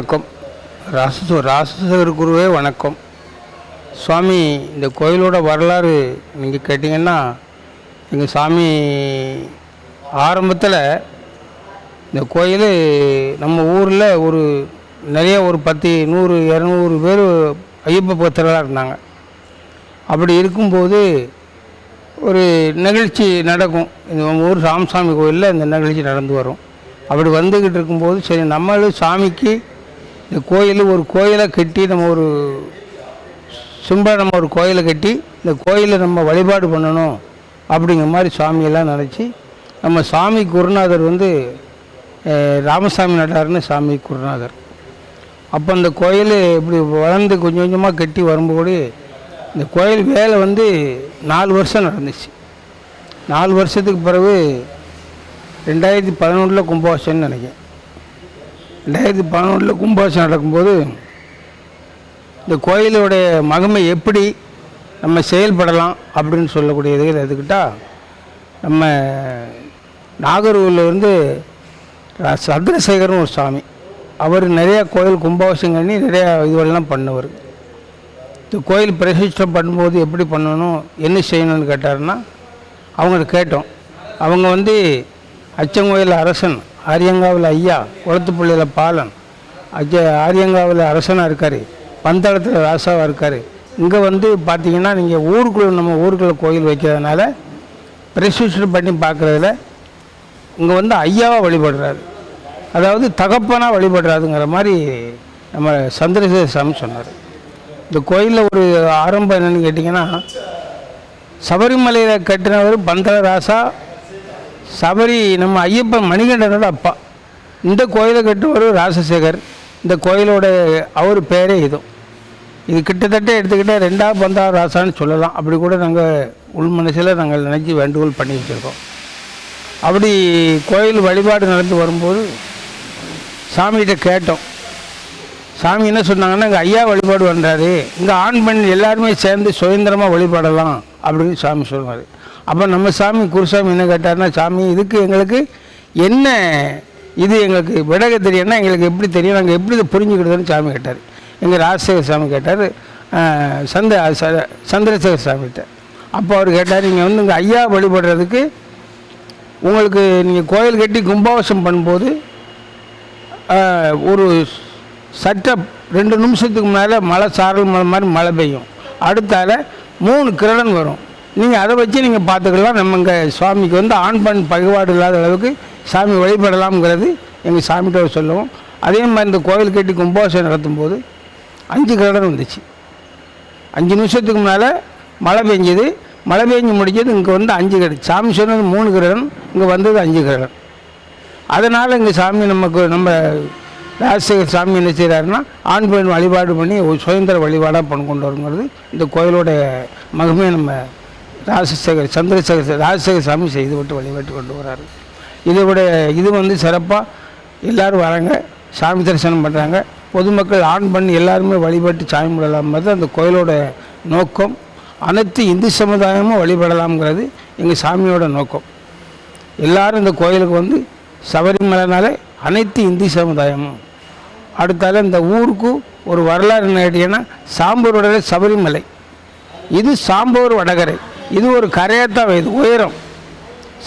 வணக்கம். ராச ராசசேகர் குருவே வணக்கம். சுவாமி இந்த கோயிலோட வரலாறு நீங்கள் கேட்டிங்கன்னா எங்கள் சாமி ஆரம்பத்தில் இந்த கோயில் நம்ம ஊரில் ஒரு நிறைய ஒரு பத்து நூறு இரநூறு பேர் ஐயப்ப பக்தர்களாக இருந்தாங்க. அப்படி இருக்கும்போது ஒரு நிகழ்ச்சி நடக்கும். இந்த நம்ம ஊர் ராமசாமி கோயிலில் இந்த நிகழ்ச்சி நடந்து வரும். அப்படி வந்துக்கிட்டு இருக்கும்போது சரி நம்மளும் சாமிக்கு இந்த கோயில் ஒரு கோயிலை கட்டி நம்ம ஒரு சிம்பிளாக நம்ம ஒரு கோயிலை கட்டி இந்த கோயிலை நம்ம வழிபாடு பண்ணணும் அப்படிங்கிற மாதிரி சாமியெல்லாம் நினச்சி நம்ம சாமி குருநாதர் வந்து ராமசாமி நட்டார்னு சாமி குருநாதர். அப்போ அந்த கோயில் இப்படி வளர்ந்து கொஞ்சம் கொஞ்சமாக கட்டி வரும்போது இந்த கோயில் வேலை வந்து நாலு வருஷம் நடந்துச்சு. நாலு வருஷத்துக்கு பிறகு ரெண்டாயிரத்தி பதினொன்றில் கும்பாஷன் நினைக்கிறேன். ரெண்டாயிரத்தி பதினொன்றில் கும்பாஷம் நடக்கும்போது இந்த கோயிலுடைய மகிமை எப்படி நம்ம செயல்படலாம் அப்படின்னு சொல்லக்கூடியது எடுத்துக்கிட்டால் நம்ம நாகர்கோவில்ல வந்து ர- ஒரு சாமி. அவர் நிறையா கோயில் கும்பாபிஷேகம் பண்ணி நிறையா இதுவெல்லாம் பண்ணவர். இந்த கோயில் பிரசிஷ்டம் பண்ணும்போது எப்படி பண்ணணும் என்ன செய்யணும்னு கேட்டாருன்னா அவங்க கேட்டோம். அவங்க வந்து அச்சங்கோயில் அரசன். ஆரியங்காவில் ஐயா குளத்துப்பள்ளியில் பாலன். அஜய் ஆரியங்காவில் அரசனாக இருக்கார். பந்தளத்தில் ராசாவாக இருக்கார். இங்கே வந்து பார்த்திங்கன்னா நீங்கள் ஊருக்குள்ளே நம்ம ஊருக்குள்ளே கோயில் வைக்கிறதுனால பிரதிஷ்டை பண்ணி பார்க்குறதுல இங்கே வந்து ஐயாவாக வழிபடுறாரு. அதாவது தகப்பனாக வழிபடுறாருங்கிற மாதிரி நம்ம சந்திரசேகர் சாமி சொன்னார். இந்த கோயிலில் ஒரு ஆரம்பம் என்னன்னு கேட்டிங்கன்னா சபரிமலையில் கட்டினவர் பந்தளராசா சபரி நம்ம ஐயப்பன் மணிகண்டனோட அப்பா. இந்த கோயிலை கட்டுவர் ராசசேகர். இந்த கோயிலோட அவர் பேரே இதுவும் இது கிட்டத்தட்ட எடுத்துக்கிட்டால் ரெண்டாவது பந்தா ராசான்னு சொல்லலாம். அப்படி கூட நாங்கள் உள் மனசில் நாங்கள் நினச்சி வேண்டுகோள் பண்ணி வச்சுருக்கோம். அப்படி கோயில் வழிபாடு நடந்து வரும்போது சாமிகிட்ட கேட்டோம். சாமி என்ன சொன்னாங்கன்னா இங்கே ஐயா வழிபாடு பண்ணுறாரு இங்கே ஆண் பெண் எல்லாருமே சேர்ந்து சுதந்திரமாக வழிபாடலாம். அப்படின்னு சாமி சொன்னார். அப்போ நம்ம சாமி குருசாமி என்ன கேட்டாருன்னா சாமி இதுக்கு எங்களுக்கு என்ன இது எங்களுக்கு? விடக தெரியும்னா எங்களுக்கு எப்படி தெரியும்? நாங்கள் எப்படி இதை புரிஞ்சுக்கிறதுன்னு சாமி கேட்டார். எங்கள் ராஜசேகர் சாமி கேட்டார். சந்த சந்திரசேகர் சாமிகிட்ட அப்போ அவர் கேட்டார் நீங்கள் வந்து இங்கே ஐயா வழிபடுறதுக்கு உங்களுக்கு நீங்கள் கோயில் கட்டி கும்பாவசம் பண்ணும்போது ஒரு சட்ட ரெண்டு நிமிஷத்துக்கு மேலே மழை சாரல் மழை மாதிரி மழை பெய்யும். அடுத்தால மூணு கிரணன் வரும். நீங்கள் அதை வச்சு நீங்கள் பார்த்துக்கலாம். நம்ம இங்கே சுவாமிக்கு வந்து ஆண் பெண் பகுபாடு இல்லாத அளவுக்கு சாமி வழிபடலாம்ங்கிறது எங்கள் சாமிகிட்ட சொல்லுவோம். அதே மாதிரி இந்த கோயில் கட்டி கும்பாபிஷேகம் நடத்தும்போது அஞ்சு கிரணன் வந்துச்சு. அஞ்சு நிமிஷத்துக்கு மேலே மழை பெஞ்சது. மழை பெஞ்சு முடிஞ்சது இங்கே வந்து அஞ்சு கிரகணம் சாமி சொன்னது மூணு கிரகம் இங்கே வந்தது அஞ்சு கிரகம் அதனால் இங்கே சாமி நமக்கு நம்ம ராஜசேகர் சாமி என்ன செய்கிறாருன்னா ஆண் பெண் வழிபாடு பண்ணி ஒரு சுதந்திர வழிபாடாக பண்ணி கொண்டு வருங்கிறது இந்த கோயிலோட மகிமையை நம்ம ராஜசேகர் சந்திரசேகர் ராஜசேகர் சாமி செய்து விட்டு வழிபட்டு கொண்டு வராரு. இதோட இது வந்து சிறப்பாக எல்லோரும் வராங்க சாமி தரிசனம் பண்ணுறாங்க பொதுமக்கள் ஆண் பண்ணி எல்லாருமே வழிபட்டு சாமி கும்பிடலாம்ங்கிறது அந்த கோயிலோட நோக்கம். அனைத்து இந்து சமுதாயமும் வழிபடலாம்ங்கிறது எங்கள் சாமியோட நோக்கம். எல்லாரும் இந்த கோயிலுக்கு வந்து சபரிமலைனாலே அனைத்து இந்து சமுதாயமும். அடுத்தால இந்த ஊருக்கு ஒரு வரலாறு என்ன கேட்டீங்கன்னா சாம்பூரோட சபரிமலை. இது சாம்பூர் வடகரை. இது ஒரு கரையத்தான் இது உயரம்.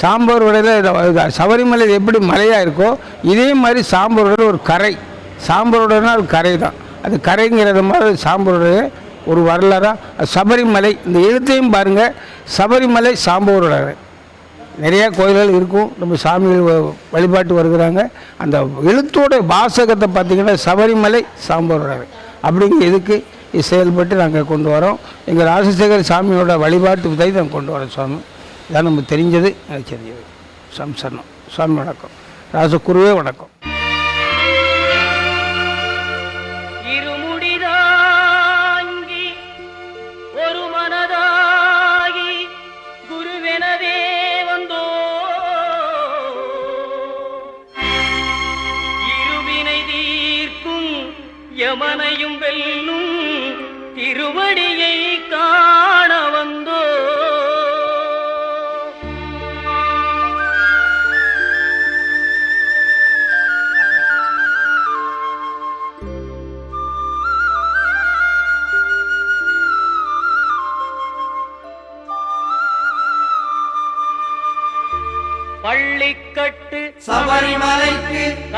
சாம்பூர் வடையில் சபரிமலை எப்படி மலையாக இருக்கோ இதே மாதிரி சாம்பாரோட ஒரு கரை. சாம்பாரோடனா ஒரு கரை தான் அது கரைங்கிறது மாதிரி சாம்பூரோட ஒரு வரலாறாக சபரிமலை. இந்த எழுத்தையும் பாருங்கள் சபரிமலை சாம்பூரோட நிறையா கோயில்கள் இருக்கும். நம்ம சாமிகள் வ- வழிபாட்டு வருகிறாங்க. அந்த எழுத்தோட வாசகத்தை பார்த்திங்கன்னா சபரிமலை சாம்பரோட அப்படிங்கிற இதுக்கு செயல்பட்டு நாங்கள் கொண்டு வரோம். எங்கள் ராஜசேகர் சாமியோட வழிபாட்டு விதை நாங்கள் கொண்டு வரோம் சுவாமி. இதான் நமக்கு தெரிஞ்சது. எனக்கு தெரிஞ்சது. சம்சரணம் சுவாமி வணக்கம். ராசகுருவே வணக்கம்.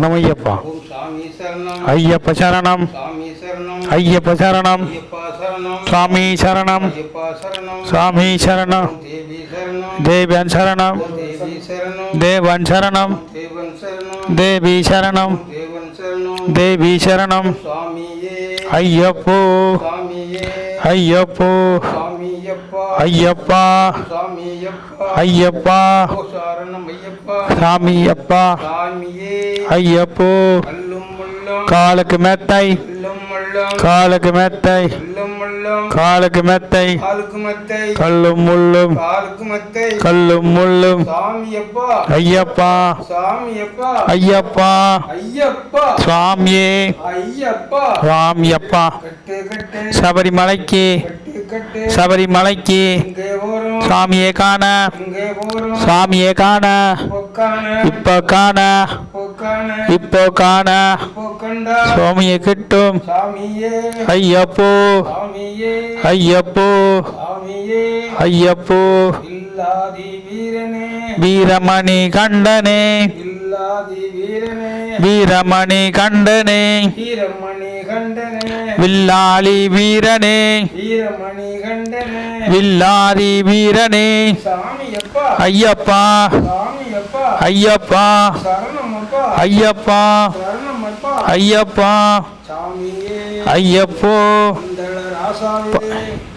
சரணம் ஐயப்ப சரணம் சாமி சரணம் ஐயப்ப சரணம் ஐயப்பா சரணம் சுவாமி சரணம் ஐயப்பா சரணம் சுவாமி சரணம் தேவி சரணம் தேவன் சரணம் தேவி சரணம் தேவன் சரணம் தேவன் சரணம் தேவி சரணம் தேவன் சரணம் தேவி சரணம் சுவாமியே ஐயப்போ சுவாமியே ஐயப்போ சுவாமியப்பா ஐயப்பா. ஐயப்பா. சாமி அப்பா ஐயப்போ. காலுக்கு மெத்தை காலுக்கு மெத்தை காலுக்கு மெத்தை கல்லும் முள்ளும். கல்லும் முள்ளும். ஐயப்பா. ஐயப்பா. சுவாமியே கட்டு. சபரிமலைக்கு. சபரிமலைக்கு சாமியை காண. சாமியை காண. இப்ப காண. இப்போ காண. சுவாமியை கிட்டும். ஐயப்போ. ஐயப்போ. ஐயப்போ. வீரமணி கண்டனே. வீரமணி கண்டனே. வில்லாளி வீரனே. வீரமணி வில்லாதி வீரனே. ஐயப்பா. ஐயப்பா. ஐயப்பா. ஐயப்பா. ஐயப்போ.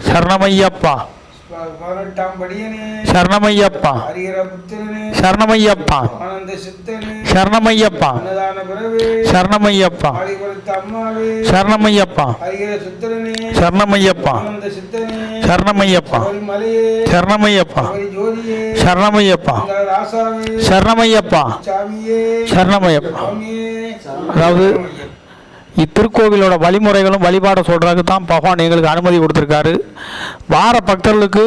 சரணமையப்பா பதினெட்டாம் படியனே சரணமையப்பா ஹரிகர புத்திரனே சரணமையப்பா ஆனந்த சித்தனே சரணமையப்பா அன்னதான பிறவே சரணமையப்பா ஆடிபுரத்து அம்மாவே சரணமையப்பா சரணமையப்பா ஆனந்த சித்தனே சரணமையப்பா மலையே சரணமையப்பா ஜோதியே சரணமையப்பா ராசாவே சரணமையப்பா சாமியே சரணமையப்பா அதாவது இத்திருக்கோவிலோட வழிமுறைகளும் வழிபாட சொல்கிறதுக்கு தான் பகவான் எங்களுக்கு அனுமதி கொடுத்துருக்காரு. வார பக்தர்களுக்கு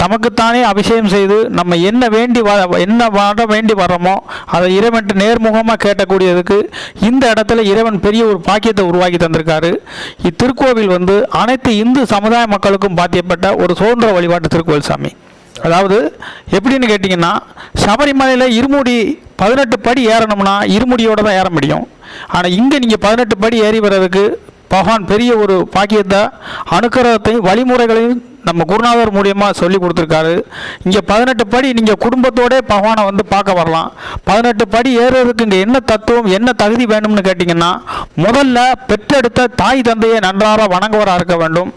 தமக்குத்தானே அபிஷேகம் செய்து நம்ம என்ன வேண்டி வ என்ன வர வேண்டி வர்றோமோ அதை இறைவன்ட்டு நேர்முகமாக கேட்டக்கூடியதுக்கு இந்த இடத்துல இறைவன் பெரிய ஒரு பாக்கியத்தை உருவாக்கி தந்திருக்காரு. இத்திருக்கோவில் வந்து அனைத்து இந்து சமுதாய மக்களுக்கும் பாத்தியப்பட்ட ஒரு சுதந்திர வழிபாட்டு திருக்கோவில் சாமி. அதாவது எப்படின்னு கேட்டிங்கன்னா சபரிமலையில் இருமுடி பதினெட்டு படி ஏறணும்னா இருமுடியோடு தான் ஏற முடியும். ஆனால் இங்கே நீங்கள் பதினெட்டு படி ஏறி வர்றதுக்கு பகவான் பெரிய ஒரு பாக்கியத்தை அனுக்கிரகத்தையும் வழிமுறைகளையும் நம்ம குருநாதர் மூலியமாக சொல்லி கொடுத்துருக்காரு. இங்கே பதினெட்டு படி நீங்கள் குடும்பத்தோடே பகவானை வந்து பார்க்க வரலாம். பதினெட்டு படி ஏறுறதுக்கு இங்கே என்ன தத்துவம் என்ன தகுதி வேணும்னு கேட்டிங்கன்னா முதல்ல பெற்றெடுத்த தாய் தந்தையை நன்றாக வணங்குவராக இருக்க வேண்டும்.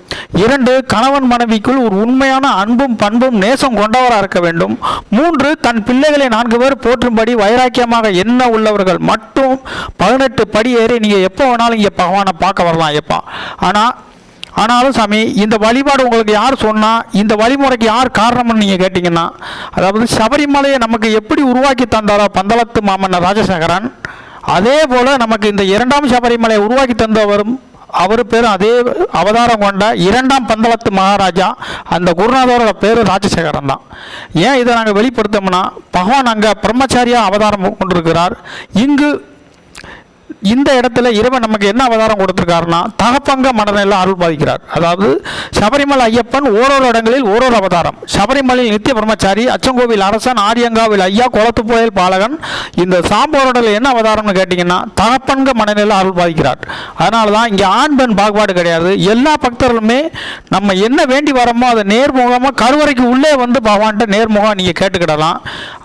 இரண்டு கணவன் மனைவிக்குள் ஒரு உண்மையான அன்பும் பண்பும் நேசம் கொண்டவராக இருக்க வேண்டும். மூன்று தன் பிள்ளைகளை நான்கு பேர் போற்றும்படி வைராக்கியமாக என்ன உள்ளவர்கள் மட்டும் பதினெட்டு படி ஏறி நீங்கள் எப்போ வேணாலும் இங்கே பகவானை பார்க்க வரலாம் எப்பா ஆனால் ஆனாலும் சாமி இந்த வழிபாடு உங்களுக்கு யார் சொன்னா இந்த வழிமுறைக்கு யார் காரணம்னு நீங்கள் கேட்டிங்கன்னா அதாவது சபரிமலையை நமக்கு எப்படி உருவாக்கி தந்தாரோ பந்தளத்து மாமன்னர் ராஜசேகரன் அதே போல் நமக்கு இந்த இரண்டாம் சபரிமலையை உருவாக்கி தந்தவரும் அவர் பேர் அதே அவதாரம் கொண்ட இரண்டாம் பந்தளத்து மகாராஜா அந்த குருநாதரோட பேர் ராஜசேகரன் தான். ஏன் இதை நாங்கள் வெளிப்படுத்தோம்னா பகவான் அங்கே பிரம்மச்சாரியா அவதாரம் கொண்டிருக்கிறார். இங்கு இந்த இடத்துல இறைவன் நமக்கு என்ன அவதாரம் கொடுத்துருக்காருன்னா தகப்பங்க மனநிலை அருள் பாதிக்கிறார். அதாவது சபரிமலை ஐயப்பன் ஓரோரு இடங்களில் ஓரோரு அவதாரம். சபரிமலையில் நித்திய பிரம்மச்சாரி அச்சங்கோவில் அரசன் ஆரியங்காவில் ஐயா குளத்துப்புயல் பாலகன் இந்த சாம்போரோடல என்ன அவதாரம்னு கேட்டிங்கன்னா தகப்பன்க மனநிலை அருள் பாதிக்கிறார். அதனால தான் இங்கே ஆண் பெண் பாகுபாடு கிடையாது. எல்லா பக்தர்களுமே நம்ம என்ன வேண்டி வரோமோ அதை நேர்முகமாக கருவறைக்கு உள்ளே வந்து பகவான்கிட்ட நேர்முகம் நீங்கள் கேட்டுக்கிடலாம்.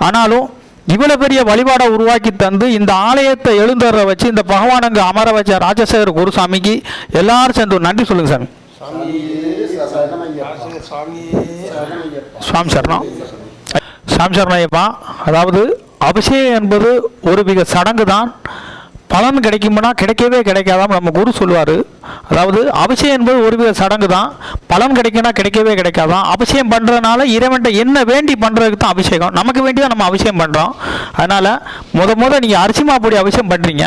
ஆனாலும் இவ்வளவு பெரிய வழிபாடை உருவாக்கி தந்து இந்த ஆலயத்தை எழுந்தர வச்சு இந்த பகவான் அங்கே அமர வச்ச ராஜசேகர் குருசாமிக்கு எல்லாரும் சேர்ந்து நன்றி சொல்லுங்க சாமி. சுவாமி சரணம். சாமி சரணம் ஐயப்பா. அதாவது அபிஷேகம் என்பது ஒரு மிக சடங்கு தான் பலன் கிடைக்கும்னா கிடைக்கவே கிடைக்காதாம் நம்ம குரு சொல்லுவார். அதாவது அபிஷேகம் என்பது ஒரு வித சடங்கு தான். பலன் கிடைக்கும்னா கிடைக்கவே கிடைக்காதான் அபிஷேகம் பண்ணுறதுனால இறைவன்ட்ட என்ன வேண்டி பண்ணுறதுக்கு தான் அபிஷேகம். நமக்கு வேண்டி தான் நம்ம அபிஷேகம் பண்ணுறோம் அதனால் முத முத நீங்கள் அரிசி மாப்பொடி அபிஷேகம் பண்ணுறீங்க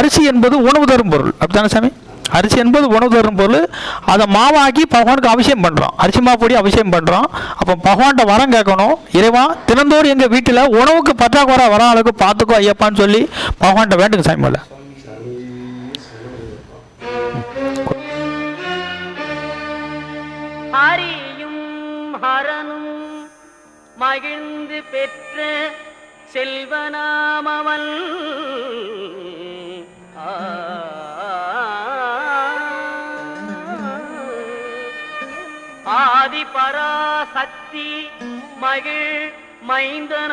அரிசி என்பது உணவு தரும் பொருள். அப்படித்தானே சாமி? அரிசி என்பது உணவு தரும் பொருள். அதை மாவாக்கி பகவானுக்கு அபிஷேகம் பண்ணுறோம் அரிசி மாப்பொடி அபிஷேகம் பண்ணுறோம் அப்போ பகவான்கிட்ட வரம் கேட்கணும். இறைவா தினந்தோடு எங்கள் வீட்டில் உணவுக்கு பற்றாக்குறை வர அளவுக்கு பார்த்துக்கோ ஐயப்பான்னு சொல்லி பகவான்கிட்ட வேண்டுங்க சாமி மேலே. ஹரியும் ஹரனும் மகிழ்ந்து பெற்ற செல்வனாமவன் ஆ. ஆதி பராசக்தி மகிழ் மைந்தனாமவன்.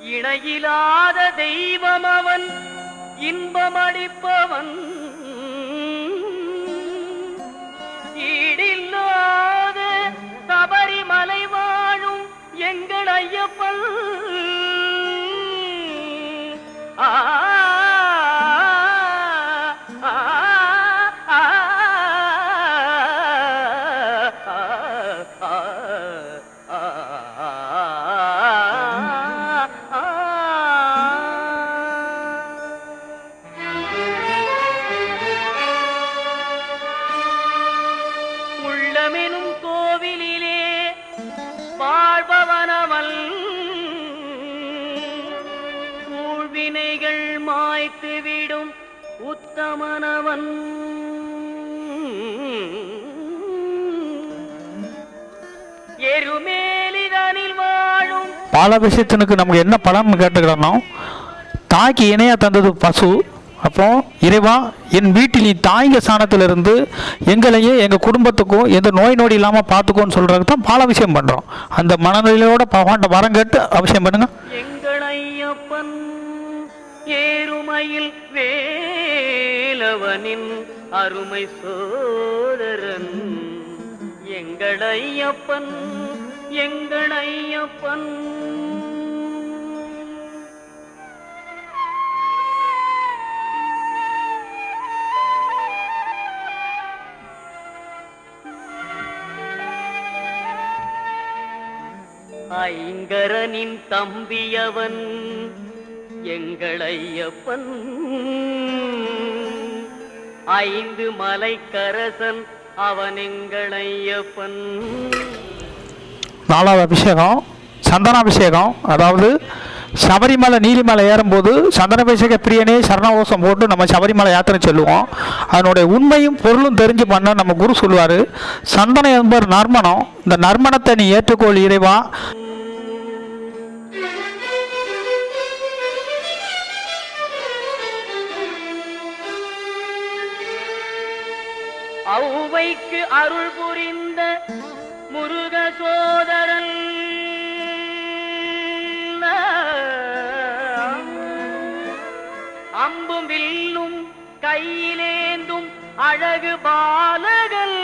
இணையிலாத தெய்வம் அவன் இன்பமளிப்பவன். ஈடில்லாத சபரிமலை வாழும் எங்கள் ஐயப்பன். ஆ ஆ, வாழும். பாலாபிஷேகத்தினுக்கு நமக்கு என்ன பலன் கேட்டுக்கிறோம் தாய்க்கு இணையாக தந்தது பசு அப்போ இறைவா என் வீட்டில் நீ தாய்ங்க ஸ்தானத்திலிருந்து எங்களையும் எங்கள் குடும்பத்துக்கும் எந்த நோய் நொடி இல்லாமல் பார்த்துக்கோன்னு சொல்கிறதுக்கு தான் பாலாபிஷேகம் பண்ணுறோம் அந்த மனநிலையோட பகவான்கிட்ட வரம் கேட்டு அபிஷேகம் பண்ணுங்க. ஏறுமையில் வேலவனின் அருமை சோதரன். எங்கள் ஐயப்பன் எங்கள் ஐயப்பன் ஐங்கரனின் தம்பியவன் எங்கள் ஐயப்பன் ஐந்து மலைக்கரசன் அவன் அபிஷேகம் ஐயப்பன் நாலாவது அபிஷேகம் சந்தனாபிஷேகம். அதாவது சபரிமலை நீலிமலை ஏறும்போது சந்தனபிஷேக பிரியனே சரணகோஷம் போட்டு நம்ம சபரிமலை யாத்திரை சொல்லுவோம். அதனுடைய உண்மையும் பொருளும் தெரிஞ்சு பண்ண நம்ம குரு சொல்லுவார் சந்தனம் என்பர் நர்மணம். இந்த நர்மணத்தை நீ ஏற்றுக்கொள் இறைவா. அருள் புரிந்த முருக சோதரன். அம்பும் வில்லும் கையிலேந்தும் அழகு பாலகன்.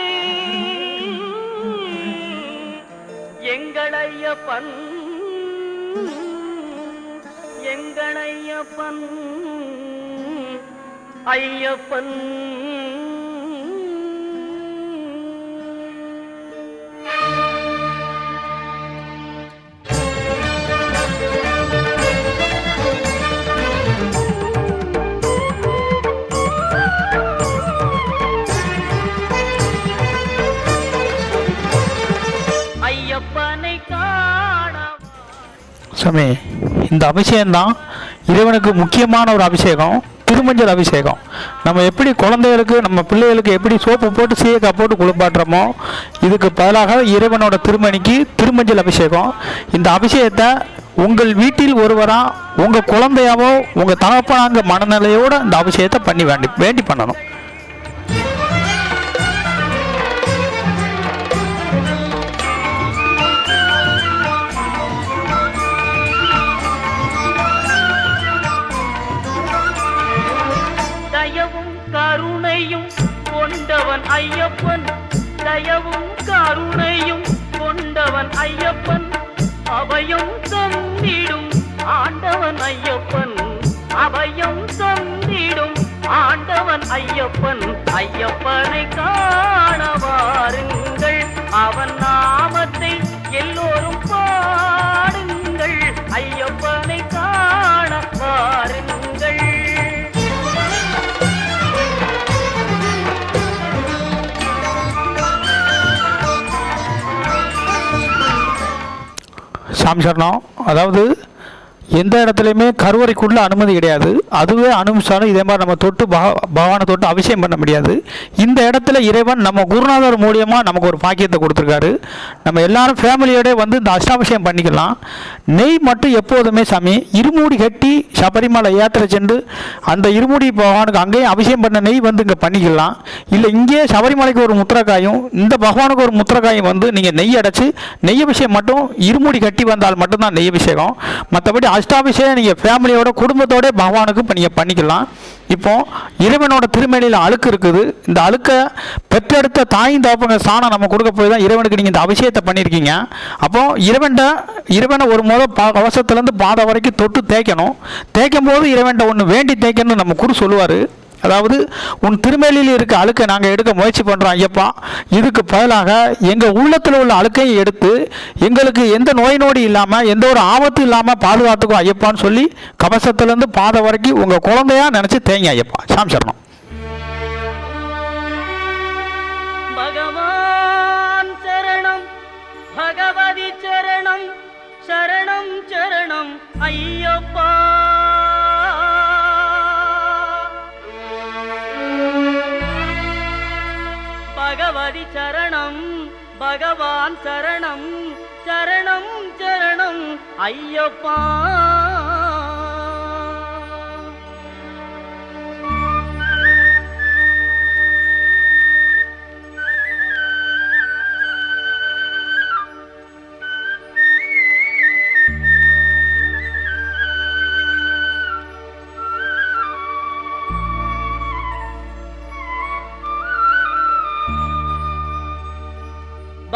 எங்களையப்பன் எங்களையப்பன் ஐயப்பன். சாமி இந்த அபிஷேகம்தான் இறைவனுக்கு முக்கியமான ஒரு அபிஷேகம் திருமஞ்சள் அபிஷேகம். நம்ம எப்படி குழந்தைகளுக்கு நம்ம பிள்ளைகளுக்கு எப்படி சோப்பு போட்டு சீயக்காய் போட்டு குளிப்பாட்டுறோமோ இதுக்கு பதிலாக இறைவனோட திருமணிக்கு திருமஞ்சள் அபிஷேகம். இந்த அபிஷேகத்தை உங்கள் வீட்டில் ஒருவராக உங்கள் குழந்தையாவோ உங்கள் தகப்பனாங்க மனநிலையோடு இந்த அபிஷேகத்தை பண்ணி வேண்டி வேண்டி பண்ணணும். ஐயப்பன் தயவும் கருணையும் கொண்டவன் ஐயப்பன். அபயம் தந்திடும் ஆண்டவன் ஐயப்பன். அபயம் தந்திடும் ஆண்டவன் ஐயப்பன். ஐயப்பனை காண வாருங்கள் அவன் நாமத்தை எல்லோரும் பாடுங்கள். ஐயப்பனை காண வாருங்கள் சாமி சரணம். அதாவது எந்த இடத்துலையுமே கருவறைக்குள்ள அனுமதி கிடையாது. அதுவே அனுமதிச்சாலும் இதே மாதிரி நம்ம தொட்டு பக- பகவானை தொட்டு அபிஷேகம் பண்ண முடியாது. இந்த இடத்துல இறைவன் நம்ம குருநாதர் மூலியமாக நமக்கு ஒரு பாக்கியத்தை கொடுத்துருக்காரு. நம்ம எல்லாரும் ஃபேமிலியோட வந்து இந்த அஷ்டாபிஷேகம் பண்ணிக்கலாம். நெய் மட்டும் எப்போதுமே சாமி இருமுடி கட்டி சபரிமலை யாத்திரை சென்று அந்த இருமுடி பகவானுக்கு அங்கேயும் அபிஷேகம் பண்ண நெய் வந்து இங்கே பண்ணிக்கலாம். இல்லை இங்கேயே சபரிமலைக்கு ஒரு முத்திரக்காயும் இந்த பகவானுக்கு ஒரு முத்திரக்காயும் வந்து நீங்கள் நெய் அடைச்சி நெய் அபிஷேகம் மட்டும் இருமுடி கட்டி வந்தால் மட்டும்தான் நெய் அபிஷேகம். மற்றபடி அஷ்டாபிஷேகம் நீங்கள் ஃபேமிலியோட குடும்பத்தோட பகவானுக்கு இப்போ நீங்கள் பண்ணிக்கலாம். இப்போ இறைவனோட திருமேனியில் அழுக்கு இருக்குது. இந்த அழுக்கை பெற்றெடுத்த தாயும் தகப்பங்க சாணம் நம்ம கொடுக்க போய் தான் இறைவனுக்கு நீங்கள் இந்த அபிஷேகத்தை பண்ணியிருக்கீங்க. அப்போ இறைவன்ட இறைவனை ஒரு முறை பா கவசத்துலேருந்து பாதம் வரைக்கும் தொட்டு தேய்க்கணும். தேய்க்கும் போது இறைவன்ட்ட ஒன்று வேண்டி தேய்க்கணும்னு நம்ம குரு சொல்லுவார். அதாவது உன் திருமேலியில் இருக்க அழுக்கை நாங்கள் எடுக்க முயற்சி பண்ணுறோம் ஐயப்பா. இதுக்கு பதிலாக எங்கள் உள்ளத்தில் உள்ள அழுக்கையும் எடுத்து எங்களுக்கு எந்த நோய் நோடி இல்லாமல் எந்த ஒரு ஆபத்து இல்லாமல் பாதுகாத்துக்கும் ஐயப்பான்னு சொல்லி கவசத்துலேருந்து பாதை வரைக்கும் உங்கள் குழந்தையா நினச்சி தேங்க ஐயப்பா. சாம் சரணம். பகவான் சரணம் பகவதி சரணம் சரணம் சரணம் ஐயப்பா. பகவதி சரணம் பகவான் சரணம் சரணம் சரணம் ஐயப்பா.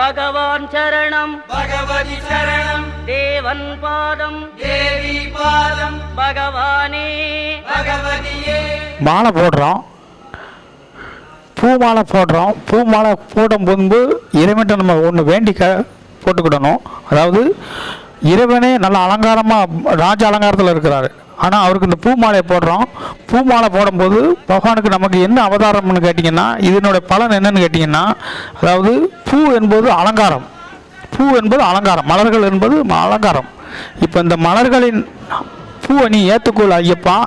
பகவான் சரணம். பகவதி சரணம். தேவன் பாதம். தேவி பாதம். பகவானே. பகவதியே. மாலை போடுறோம். பூ மாலை போடுறோம். பூ மாலை போடும் முன்பு இறைவன்ட்ட நம்ம ஒன்று வேண்டி க போட்டுக்கிடணும். அதாவது இறைவனே நல்ல அலங்காரமாக ராஜ அலங்காரத்தில் இருக்கிறாரு. ஆனால் அவருக்கு இந்த பூ மாலையை போடுறோம். பூ மாலை போடும்போது பகவானுக்கு நமக்கு என்ன அவதாரம்னு கேட்டிங்கன்னா இதனுடைய பலன் என்னன்னு கேட்டிங்கன்னா அதாவது பூ என்பது அலங்காரம். பூ என்பது அலங்காரம். மலர்கள் என்பது அலங்காரம். இப்போ இந்த மலர்களின் பூவை நீ ஏற்றுக்கொள் ஐயப்பா.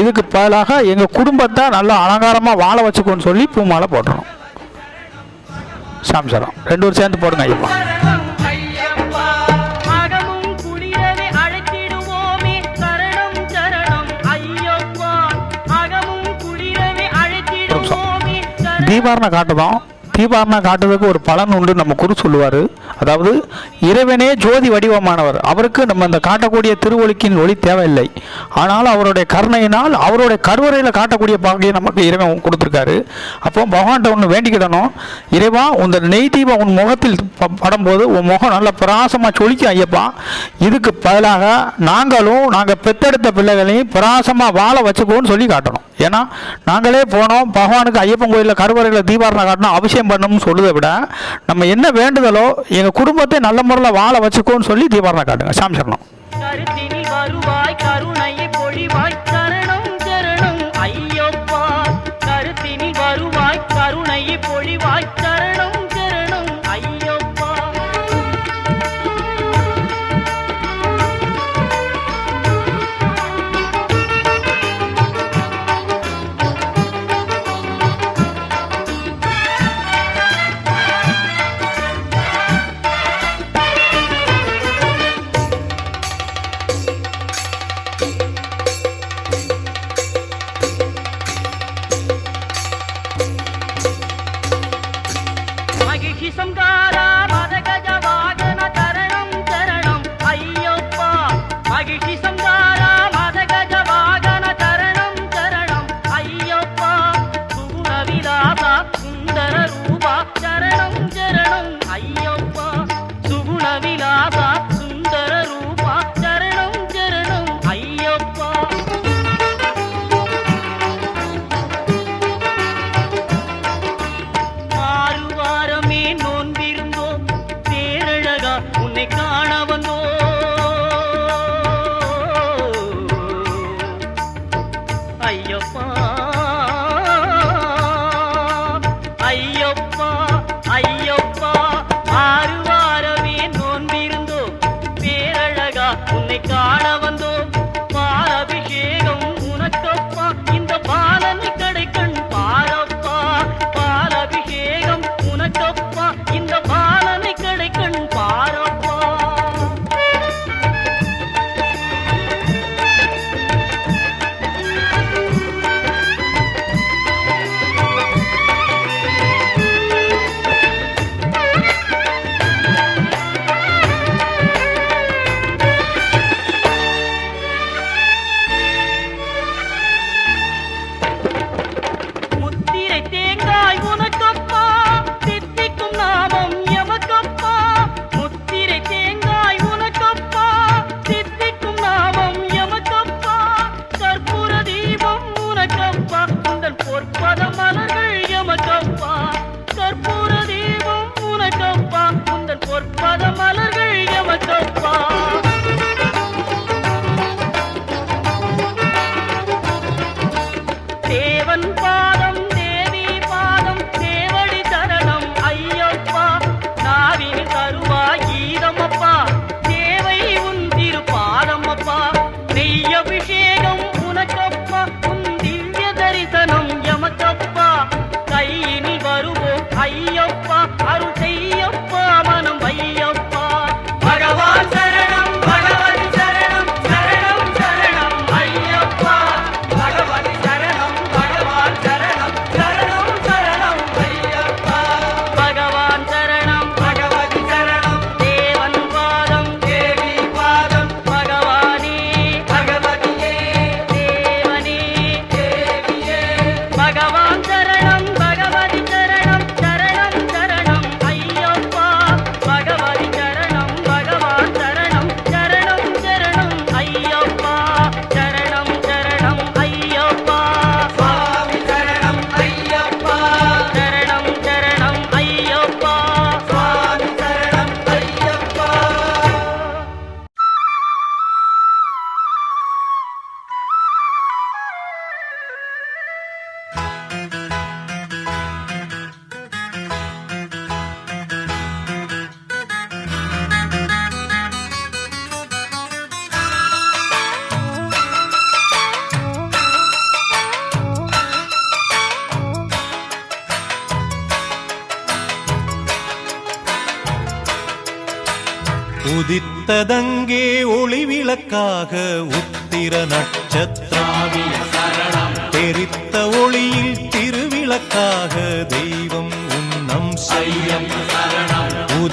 இதுக்கு பதிலாக எங்கள் குடும்பத்தை நல்லா அலங்காரமாக வாழ வச்சுக்கோன்னு சொல்லி பூ மாலை போடுறோம் சாம்சாரம் ரெண்டு பேரும் சேர்ந்து போடுங்க ஐயப்பா. சரணம் காட்டுதான் தீபாரண காட்டுறதுக்கு ஒரு பலன் உண்டு நம்ம குரு சொல்லுவார். அதாவது இறைவனே ஜோதி வடிவமானவர். அவருக்கு நம்ம அந்த காட்டக்கூடிய திருவொலிக்கின் ஒளி தேவையில்லை. ஆனால் அவருடைய கருணையினால் அவருடைய கருவறையில் காட்டக்கூடிய பாகையை நமக்கு இறைவன் கொடுத்துருக்காரு. அப்போ பகவான்கிட்ட ஒன்று வேண்டிக்கிடணும். இறைவா உந்த நெய் தீபம் உன் முகத்தில் படும்போது உன் முகம் நல்ல பிரகாசமாக சொலிக்கும் ஐயப்பா. இதுக்கு பதிலாக நாங்களும் நாங்கள் பெத்தெடுத்த பிள்ளைகளையும் பிரகாசமாக வாழ வச்சுக்கோன்னு சொல்லி காட்டணும். ஏன்னா நாங்களே போனோம் பகவானுக்கு ஐயப்பன் கோயிலில் கருவறையில் தீபாரணம் காட்டணும் அபிஷேகம் பண்ணணும்னு சொல்லுதை விட நம்ம என்ன வேண்டுதலோ எங்கள் குடும்பத்தை நல்ல முறையில் வாழ வச்சுக்கோன்னு சொல்லி தீபாரணம் காட்டுங்க. சாமி சரணம். चरणों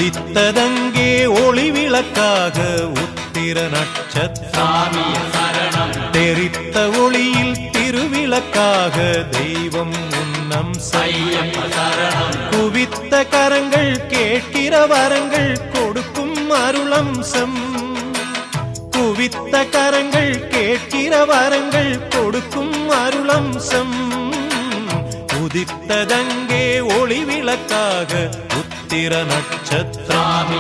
உதித்ததங்கே ஒளி விளக்காக உத்திர நட்சத்திரம். தெரித்த ஒளியில் திருவிளக்காக தெய்வம் உன்னம் குவித்த கரங்கள் கேட்கிற வரங்கள் கொடுக்கும் அருளம்சம். குவித்த கரங்கள் கேட்கிற வரங்கள் கொடுக்கும் அருளம்சம். உதித்ததங்கே ஒளி விளக்காக சித்திர நட்சத்திரம்.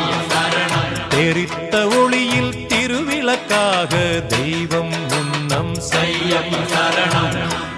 தெரித்த ஒளியில் திருவிளக்காக தெய்வம் உன்னம் செய்ய சரணம்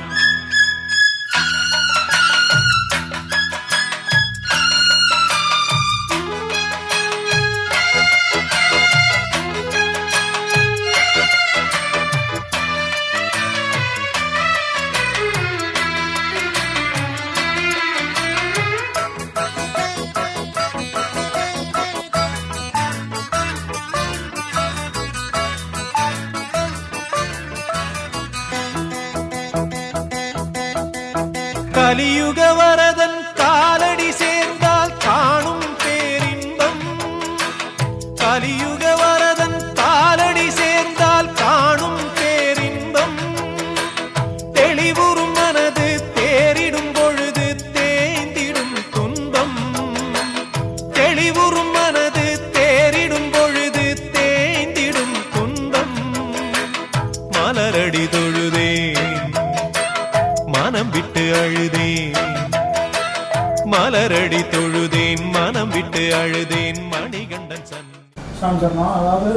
அதாவது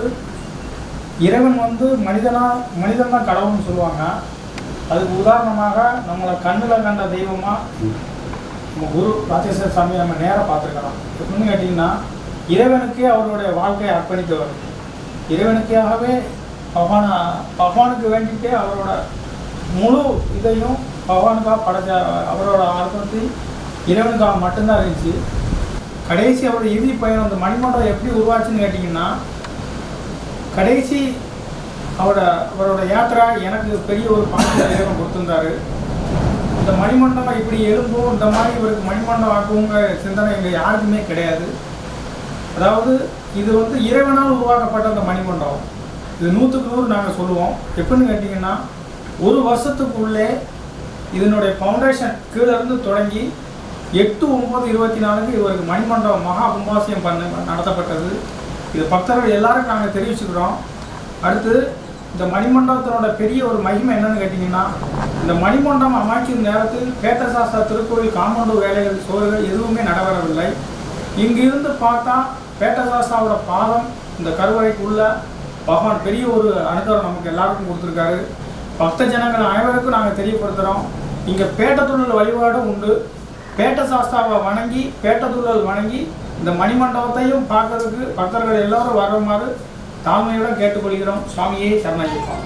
இறைவன் வந்து மனிதனா மனிதன் தான் கடவுள்னு சொல்லுவாங்க. அதுக்கு உதாரணமாக நம்மளை கண்ணுல கண்ட தெய்வமா நம்ம குரு ராஜேஸ்வர சாமி நம்ம நேராக பார்த்துருக்கிறோம் எப்படின்னு கேட்டீங்கன்னா இறைவனுக்கே அவருடைய வாழ்க்கையை அர்ப்பணித்தவர். இறைவனுக்காகவே பகவான பகவானுக்கு வேண்டிகிட்டே அவரோட முழு இதையும் பகவானுக்காக படைச்ச அவரோட அர்ப்பணத்தை இறைவனுக்காக மட்டும்தான் இருந்துச்சு. கடைசி அவரோட இறுதி பயணம் அந்த மணிமண்டபம் எப்படி உருவாச்சுன்னு கேட்டிங்கன்னா கடைசி அவரோட அவரோட யாத்திரா எனக்கு பெரிய ஒரு பணத்தை இறைவன் கொடுத்துருந்தாரு. இந்த மணிமண்டபம் இப்படி எழும்பும் இந்த மாதிரி இவருக்கு மணிமண்டபம் ஆக்குங்கிற சிந்தனை எங்கள் யாருக்குமே கிடையாது. அதாவது இது வந்து இறைவனால் உருவாக்கப்பட்ட அந்த மணிமண்டபம். இது நூற்றுக்கு நூறு நாங்கள் சொல்லுவோம். எப்படின்னு கேட்டிங்கன்னா ஒரு வருஷத்துக்குள்ளே இதனுடைய ஃபவுண்டேஷன் கீழே இருந்து தொடங்கி எட்டு ஒம்பது இருபத்தி நாலுக்கு இவருக்கு மணிமண்டபம் மகா கும்பாசியம் பண்ண நடத்தப்பட்டது. இது பக்தர்கள் எல்லாரும் நாங்கள் தெரிவிச்சுக்கிறோம். அடுத்து இந்த மணிமண்டபத்தினோட பெரிய ஒரு மகிமை என்னன்னு கேட்டிங்கன்னா இந்த மணிமண்டபம் அமைக்கும் நேரத்தில் பேட்டசாஸ்தா திருக்கோயில் காம்பவுண்டு வேலைகள் சோறுகள் எதுவுமே நடைபெறவில்லை. இங்கிருந்து பார்த்தா பேட்டசாஸ்தாவோட பாதம் இந்த கருவறைக்குள்ள பகவான் பெரிய ஒரு அனுதரம் நமக்கு எல்லாருக்கும் கொடுத்துருக்காரு. பக்த ஜனங்கள் அனைவருக்கும் நாங்கள் தெரியப்படுத்துகிறோம் இங்கே பேட்டத்துள்ளல் வழிபாடும் உண்டு. பேட்ட சாஸ்தாவை வணங்கி பேட்டதுள்ளல் வணங்கி இந்த மணிமண்டபத்தையும் பார்க்கறதுக்கு பக்தர்கள் எல்லாரும் வருமாறு தாழ்மையுடன் கேட்டுக்கொள்கிறோம். சுவாமியே சரணாயிருப்பான்